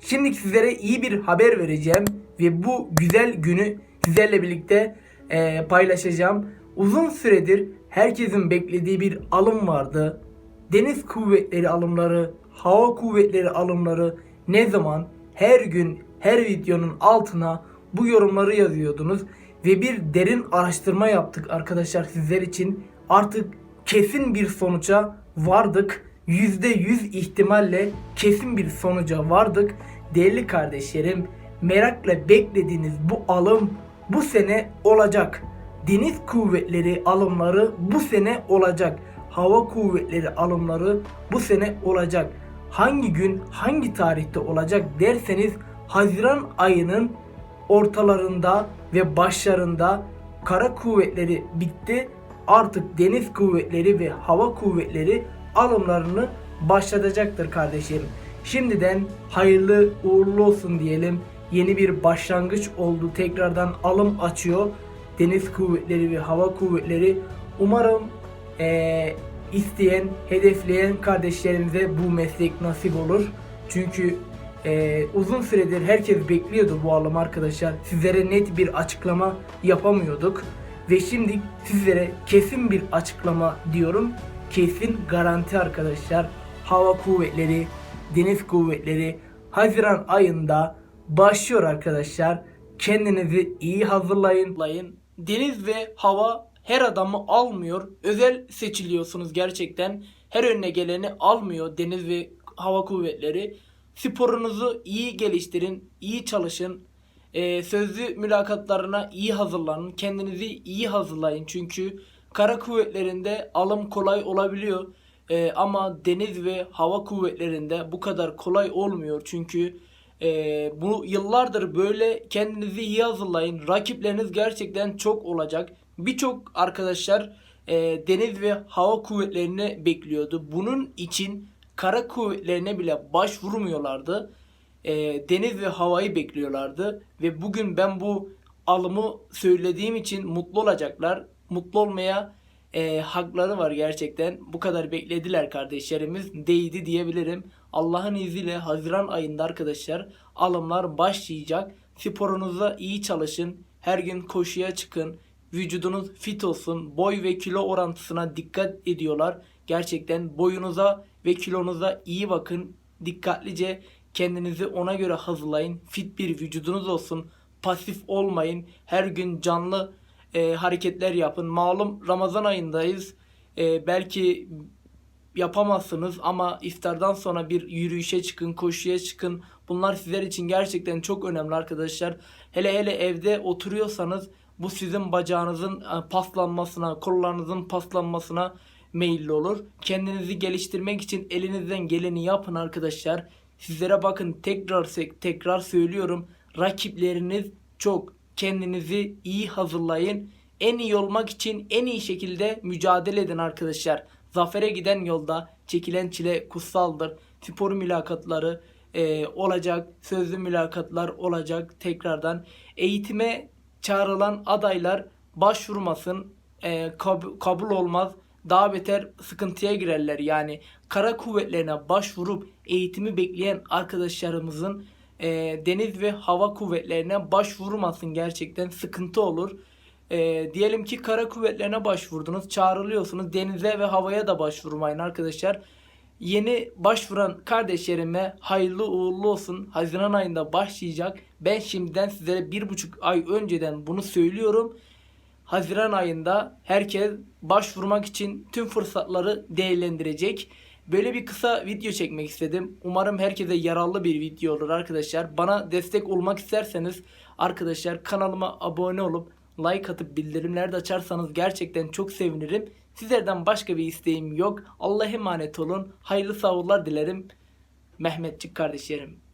Şimdi sizlere iyi bir haber vereceğim ve bu güzel günü sizlerle birlikte eee, paylaşacağım. Uzun süredir herkesin beklediği bir alım vardı. Deniz kuvvetleri alımları, hava kuvvetleri alımları ne zaman her gün her videonun altına bu yorumları yazıyordunuz ve bir derin araştırma yaptık arkadaşlar sizler için. Artık kesin bir sonuca vardık. %100 ihtimalle kesin bir sonuca vardık. Değerli kardeşlerim, merakla beklediğiniz bu alım bu sene olacak. Deniz kuvvetleri alımları bu sene olacak. Hava kuvvetleri alımları bu sene olacak. Hangi gün, hangi tarihte olacak derseniz Haziran ayının ortalarında ve başlarında kara kuvvetleri bitti. Artık deniz kuvvetleri ve hava kuvvetleri alımlarını başlatacaktır kardeşlerim. Şimdiden hayırlı uğurlu olsun diyelim. Yeni bir başlangıç oldu. Tekrardan alım açıyor. Deniz kuvvetleri ve hava kuvvetleri. Umarım eee, isteyen, hedefleyen kardeşlerimize bu meslek nasip olur. Çünkü eee, uzun süredir herkes bekliyordu bu alım arkadaşlar. Sizlere net bir açıklama yapamıyorduk. Ve şimdi sizlere kesin bir açıklama diyorum. Kesin garanti arkadaşlar. Hava kuvvetleri, deniz kuvvetleri Haziran ayında başlıyor arkadaşlar. Kendinizi iyi hazırlayın. Deniz ve hava her adamı almıyor. Özel seçiliyorsunuz gerçekten. Her önüne geleni almıyor deniz ve hava kuvvetleri. Sporunuzu iyi geliştirin, iyi çalışın. Ee, sözlü mülakatlarına iyi hazırlanın. Kendinizi iyi hazırlayın. Çünkü kara kuvvetlerinde alım kolay olabiliyor. Ee, ama deniz ve hava kuvvetlerinde bu kadar kolay olmuyor. Çünkü ee, bu yıllardır böyle kendinizi iyi hazırlayın. Rakipleriniz gerçekten çok olacak. Birçok arkadaşlar e, deniz ve hava kuvvetlerini bekliyordu. Bunun için kara kuvvetlerine bile başvurmuyorlardı. E, deniz ve havayı bekliyorlardı. Ve bugün ben bu alımı söylediğim için mutlu olacaklar. Mutlu olmaya e, hakları var gerçekten. Bu kadar beklediler kardeşlerimiz. Değdi diyebilirim. Allah'ın izniyle Haziran ayında arkadaşlar alımlar başlayacak. Sporunuza iyi çalışın. Her gün koşuya çıkın. Vücudunuz fit olsun. Boy ve kilo orantısına dikkat ediyorlar. Gerçekten boyunuza ve kilonuza iyi bakın. Dikkatlice kendinizi ona göre hazırlayın. Fit bir vücudunuz olsun. Pasif olmayın. Her gün canlı e, hareketler yapın. Malum Ramazan ayındayız. E, belki yapamazsınız ama iftardan sonra bir yürüyüşe çıkın, koşuya çıkın. Bunlar sizler için gerçekten çok önemli arkadaşlar. Hele hele evde oturuyorsanız bu sizin bacağınızın e, paslanmasına, kollarınızın paslanmasına meyilli olur. Kendinizi geliştirmek için elinizden geleni yapın arkadaşlar. Sizlere bakın tekrar tekrar söylüyorum. Rakipleriniz çok. Kendinizi iyi hazırlayın. En iyi olmak için en iyi şekilde mücadele edin arkadaşlar. Zafere giden yolda çekilen çile kutsaldır. Spor mülakatları e, olacak, sözlü mülakatlar olacak tekrardan. Eğitime çağrılan adaylar başvurmasın, e, kab- kabul olmaz. Daha beter sıkıntıya girerler. Yani kara kuvvetlerine başvurup eğitimi bekleyen arkadaşlarımızın e, deniz ve hava kuvvetlerine başvurmasın gerçekten sıkıntı olur. E, diyelim ki kara kuvvetlerine başvurdunuz, çağrılıyorsunuz. Denize ve havaya da başvurmayın arkadaşlar. Yeni başvuran kardeşlerime hayırlı uğurlu olsun. Haziran ayında başlayacak. Ben şimdiden sizlere bir buçuk ay önceden bunu söylüyorum. Haziran ayında herkes başvurmak için tüm fırsatları değerlendirecek. Böyle bir kısa video çekmek istedim. Umarım herkese yararlı bir video olur arkadaşlar. Bana destek olmak isterseniz arkadaşlar kanalıma abone olup like atıp bildirimleri de açarsanız gerçekten çok sevinirim. Sizlerden başka bir isteğim yok. Allah'a emanet olun. Hayırlı sahurlar dilerim. Mehmetçik kardeşlerim.